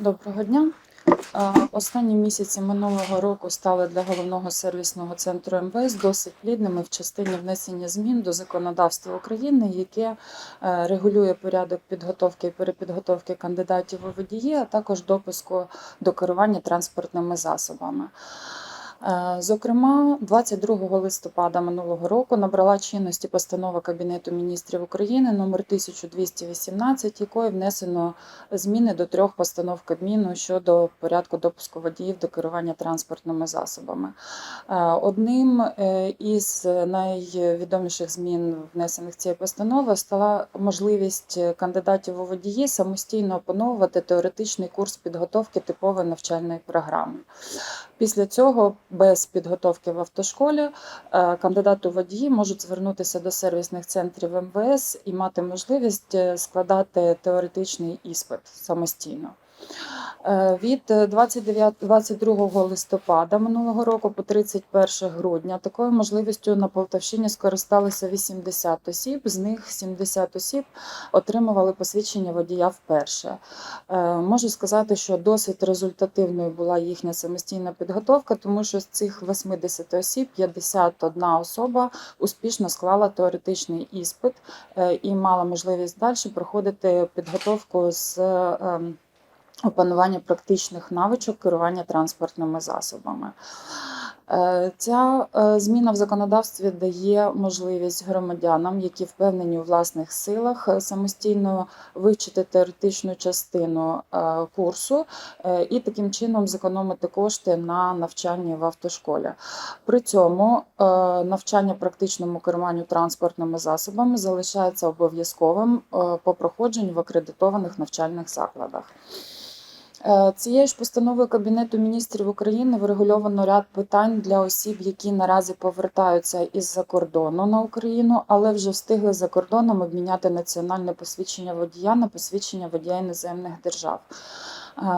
Доброго дня. Останні місяці минулого року стали для головного сервісного центру МВС досить плідними в частині внесення змін до законодавства України, яке е, регулює порядок підготовки і перепідготовки кандидатів у водії, а також допуску до керування транспортними засобами. Е, Зокрема, 22 листопада минулого року набрала чинності постанова Кабінету міністрів України номер 1218, якою внесено зміни до трьох постанов Кабміну щодо порядку допуску водіїв до керування транспортними засобами. Е, Одним е, із найвідоміших змін, внесених цією постановою, стала можливість кандидатів у водії самостійно опановувати теоретичний курс підготовки типової навчальної програми. Після цього, без підготовки в автошколі, кандидату у водії можуть звернутися до сервісних центрів МВС і мати можливість е, складати теоретичний іспит самостійно. Е, Від 29, 22 листопада минулого року по 31 грудня такою можливістю на Полтавщині скористалися 80 осіб, з них 70 осіб отримували посвідчення водія вперше. Е, Можу сказати, що досить результативною була їхня самостійна підготовка, тому що з цих 80 осіб 51 особа успішно склала теоретичний іспит е, і мала можливість далі проходити підготовку з ем, опанування практичних навичок керування транспортними засобами. Е, Ця е, зміна в законодавстві дає можливість громадянам, які впевнені у власних силах, е, самостійно вивчити теоретичну частину курсу і таким чином зекономити кошти на навчанні в автошколі. При цьому навчання практичному керуванню транспортними засобами залишається обов'язковим по проходженню в акредитованих навчальних закладах. Е, Цією ж постановою Кабінету міністрів України врегульовано ряд питань для осіб, які наразі повертаються із-за кордону на Україну, але вже встигли за кордоном обміняти національне посвідчення водія на посвідчення водія іноземних держав.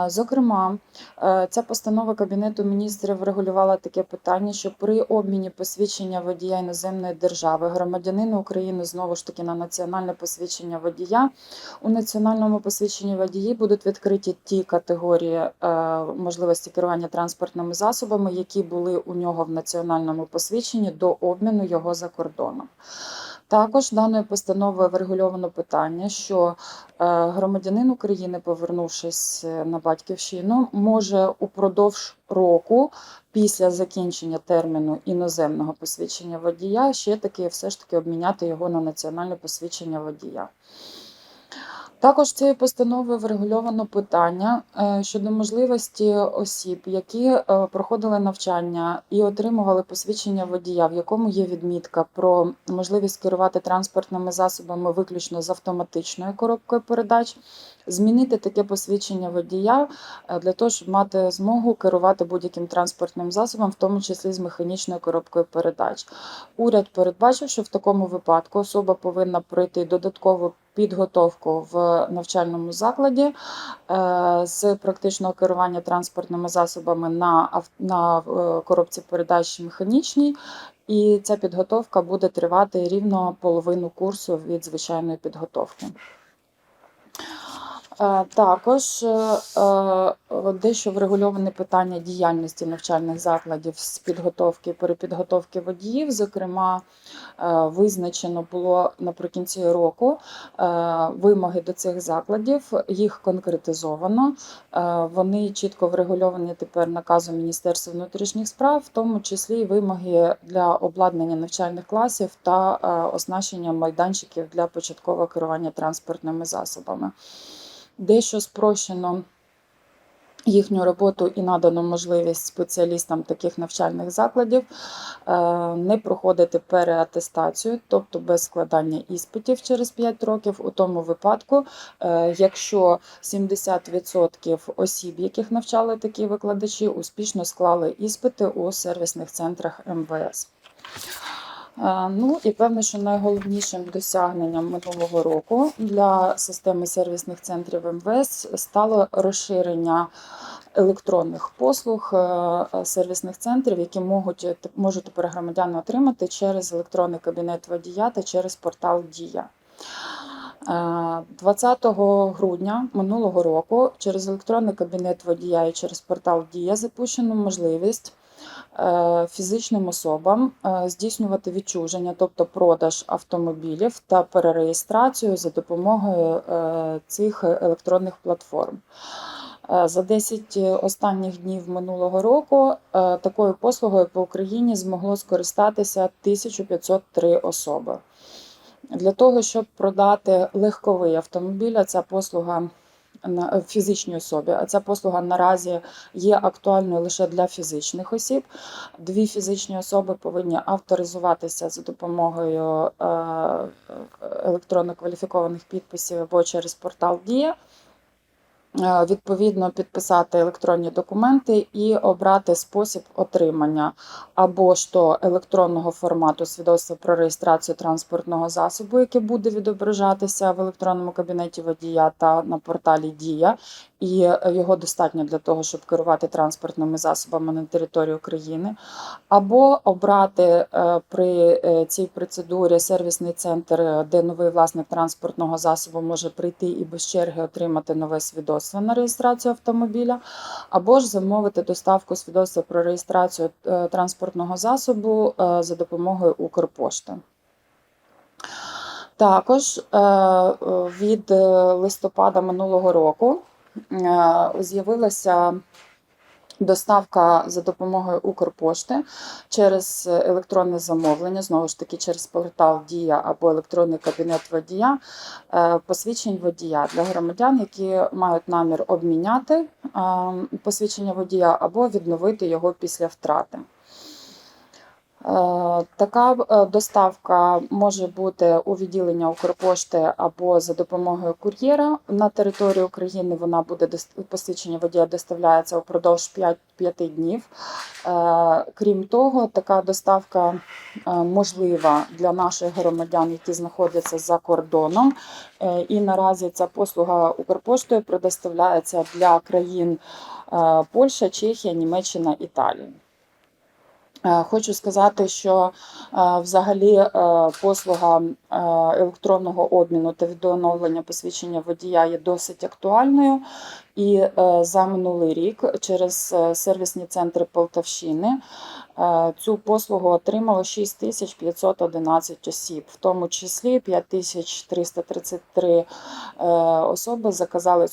Зокрема, е, ця постанова Кабінету міністрів врегулювала таке питання, що при обміні посвідчення водія іноземної держави громадянину України знову ж таки на національне посвідчення водія у національному посвідченні водії будуть відкриті ті категорії е, можливості керування транспортними засобами, які були у нього в національному посвідченні до обміну його за кордоном. Також даною постановою врегульовано питання, що е, громадянин України, повернувшись е, на батьківщину, може упродовж року після закінчення терміну іноземного посвідчення водія ще таки все ж таки обміняти його на національне посвідчення водія. Також цією постановою врегульовано питання е, щодо можливості осіб, які е, проходили навчання і отримували посвідчення водія, в якому є відмітка про можливість керувати транспортними засобами виключно з автоматичною коробкою передач, змінити таке посвідчення водія е, для того, щоб мати змогу керувати будь-яким транспортним засобом, в тому числі з механічною коробкою передач. Уряд передбачив, що в такому випадку особа повинна пройти додаткову підготовку в навчальному закладі е, з практичного керування транспортними засобами на, на е, коробці передач механічній. І ця підготовка буде тривати рівно половину курсу від звичайної підготовки. Також е, е, дещо врегульоване питання діяльності навчальних закладів з підготовки перепідготовки водіїв. Зокрема, е, визначено було наприкінці року вимоги до цих закладів, їх конкретизовано. Вони чітко врегульовані тепер наказом Міністерства внутрішніх справ, в тому числі й вимоги для обладнання навчальних класів та оснащення майданчиків для початкового керування транспортними засобами дещо спрощено їхню роботу і надано можливість спеціалістам таких навчальних закладів е, не проходити переатестацію, тобто без складання іспитів через 5 років, у тому випадку, е, якщо 70% осіб, яких навчали такі викладачі, успішно склали іспити у сервісних центрах МВС. Е, Ну і певно, що найголовнішим досягненням минулого року для системи сервісних центрів МВС стало розширення електронних послуг е, е, сервісних центрів, які можуть, можуть тепер громадяни отримати через електронний кабінет водія та через портал Дія. Е, 20 грудня минулого року через електронний кабінет водія і через портал Дія запущено можливість е, фізичним особам е, здійснювати відчуження, тобто продаж автомобілів та перереєстрацію за допомогою е, цих електронних платформ. Е, За 10 останніх днів минулого року е, такою послугою по Україні змогло скористатися 1503 особи. Для того, щоб продати легковий автомобіль, ця послуга на е, фізичній особі, а ця послуга наразі є актуальною лише для фізичних осіб. Дві фізичні особи повинні авторизуватися за допомогою е, електронно кваліфікованих підписів або через портал Дія. Е, Відповідно, підписати електронні документи і обрати спосіб отримання або ж то електронного формату свідоцтва про реєстрацію транспортного засобу, яке буде відображатися в електронному кабінеті водія та на порталі Дія, і е, його достатньо для того, щоб керувати транспортними засобами на території України, або обрати е, при е, цій процедурі сервісний центр, де новий власник транспортного засобу може прийти і без черги отримати нове свідоцтво на реєстрацію автомобіля, або ж замовити доставку свідоцтва про реєстрацію транспортного засобу за допомогою Укрпошти. Також від листопада минулого року з'явилася доставка за допомогою Укрпошти через електронне замовлення, знову ж таки, через портал Дія або електронний кабінет водія, е, посвідчень водія для громадян, які мають намір обміняти е, посвідчення водія або відновити його після втрати. Е, Така е, доставка може бути у відділення Укрпошти або за допомогою кур'єра на території України. Вона буде посвідчення водія доставляється упродовж 5, 5 днів. Е, Крім того, така доставка можлива для наших громадян, які знаходяться за кордоном. І наразі ця послуга Укрпоштою предоставляється для країн Польща, Чехія, Німеччина, Італія. Е, Хочу сказати, що е, взагалі е, послуга електронного обміну та відоновлення посвідчення водія є досить актуальною. І за минулий рік через сервісні центри Полтавщини цю послугу отримало 6511 осіб, в тому числі 5333 е, особи заказали